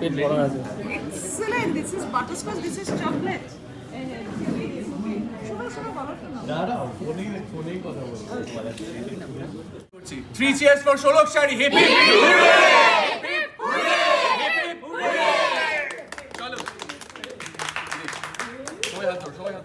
পেট ভরা আছে Excellent. This is butterscotch. This is chocolate. শোনো, শোনো, বলো শোনো। থ্রি চিয়ার্স ফর ষোলক শাড়ি হেপি চলো সবাই হাত সবাই হাত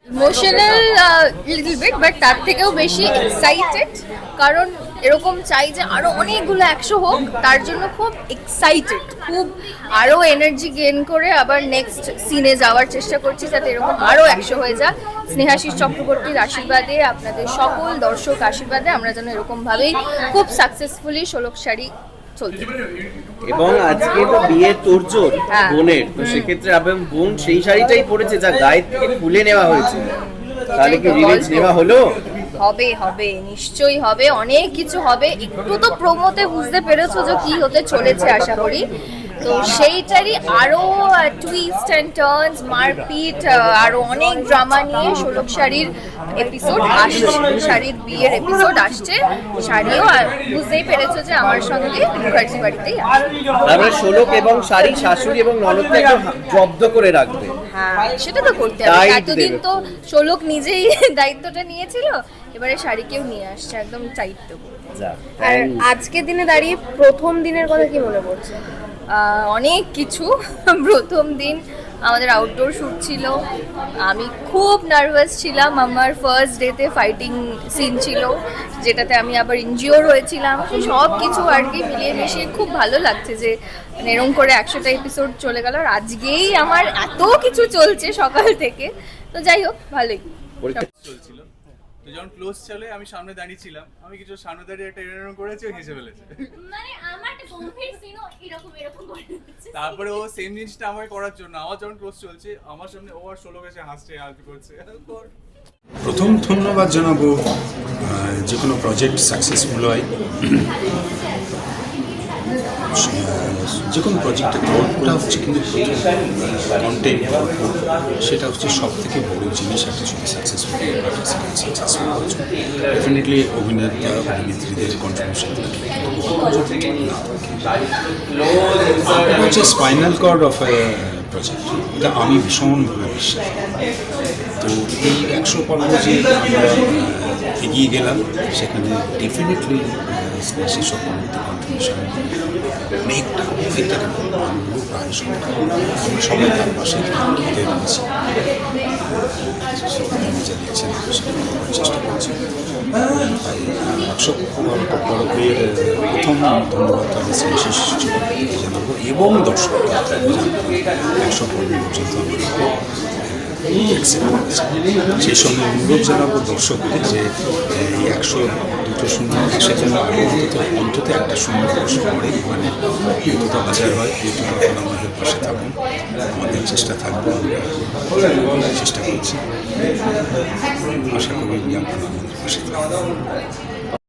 ইমোশনাল লিটল বিট বাট তার থেকেও বেশি এক্সাইটেড কারণ এরকম চাই যে আরও অনেকগুলো একশো হোক, তার জন্য খুব এক্সাইটেড খুব আরও এনার্জি গেইন করে আবার নেক্সট সিনে যাওয়ার চেষ্টা করছি যাতে এরকম আরও একশো হয়ে যায় স্নেহাশিস চক্রবর্তীর আশীর্বাদে আপনাদের সকল দর্শক আশীর্বাদে আমরা যেন এরকম ভাবেই খুব সাকসেসফুলি ষোলক শাড়ি চলতে। এবং আজকে তো বিয়ের তোরজোর হ্যাঁ। বোনের। তো সেক্ষেত্রে এবং বোন সেই শাড়িটাই পরেছে যা গায়ে থেকে খুলে নেওয়া হয়েছে। তাহলে কি রিলিজ রিভেঞ্জ নেওয়া হলো? হবে হবে নিশ্চয়ই হবে অনেক কিছু হবে। একটু তো প্রোমোতে বুঝতে পেরেছ যে কি হতে চলেছে আশা করি। তো সেইটারই আরও টুইস্ট অ্যান্ড টার্নস মারপিট আরও অনেক ড্রামা নিয়ে ষোলক শাড়ির এপিসোড আসছে। শাড়ির বিয়ের এপিসোড আসছে। শাড়িও বুঝতেই পেরেছ যে আমার সঙ্গে মুখার্জি বাড়িতেই আসবে। ষোলক এবং শাড়ি শাশুড়ি এবং ননদকে জব্দ করে রাখবে। হ্যাঁ সেটা তো করতে হবে। এতদিন তো ষোলক নিজেই দায়িত্বটা নিয়েছিল। এবারে শাড়ি কেউ নিয়ে আসছে একদম দেবো আর. আজকের দিনে দাঁড়িয়ে প্রথম দিনের কথা কি মনে পড়ছে? অনেক কিছু। প্রথম দিন আমাদের আউটডোর শ্যুট ছিল। আমি খুব নার্ভাস ছিলাম। আমার ফার্স্ট ডেতে ফাইটিং সিন ছিল যেটাতে আমি আবার ইনজিওর হয়েছিলাম। সব কিছু আর কি মিলিয়ে মিশিয়ে খুব ভালো লাগছে যে মানে এরকম করে একশোটা এপিসোড চলে গেল। আর আজকেই আমার এত কিছু চলছে সকাল থেকে। তো যাই হোক ভালোই। চলছিল। তো যখন ক্লোজ চলে আমি সামনে দাঁড়িয়ে ছিলাম। আমি কিছু সামনে দাঁড়িয়ে একটা এরকম করেছি ও হেসে ফেলেছে। মানে আমার তারপরে ও সেম জিনিসটা আমাকে করার জন্য। আমার যখন ক্লোজ চলছে, আমার সামনে ও আর ষোলো গেছে হাসছে আলতি করছে প্রথম ধন্যবাদ জানাব যে কোনো প্রজেক্ট সাকসেসফুল হয়। যে কোনো প্রজেক্টের গল্পটা হচ্ছে কিন্তু কন্টেন্ট সেটা হচ্ছে সব থেকে বড় জিনিস একটা যদি সাকসেসফুল ডেফিনেটলি অভিনেতা, অভিনেত্রীদের কন্ট্রিবিউশন হচ্ছে স্পাইনাল কর্ড অফ প্রজেক্ট এটা আমি ভীষণভাবে বিশ্বাস। তো এই একশো পর্ব যে আমরা এগিয়ে গেলাম, সেখানে ডেফিনেটলি কন্ট্রিবিউশন অনেকটা অনেকটা প্রায় সবাই আমরা সবাই তার পাশে সেটা চেষ্টা করছি। তাই একশো পর্বের প্রথম ধন্যবাদটা আমি চক্রবর্তীকে জানাব, এবং দর্শককে একশো পর্যন্ত সেই সঙ্গে অনুরোধ জানাব দর্শকদের যে এই একশো দুটো শূন্য জন্য আরও অন্তত অন্তত একটা শূন্য বর্ষ পরে মানে যতটা বাজার হয় যতটা আপনারা আমাদের পাশে থাকুন। আমাদের চেষ্টা থাকবে চেষ্টা করছি। আশা করি আপনারা আমাদের পাশে থাকবেন।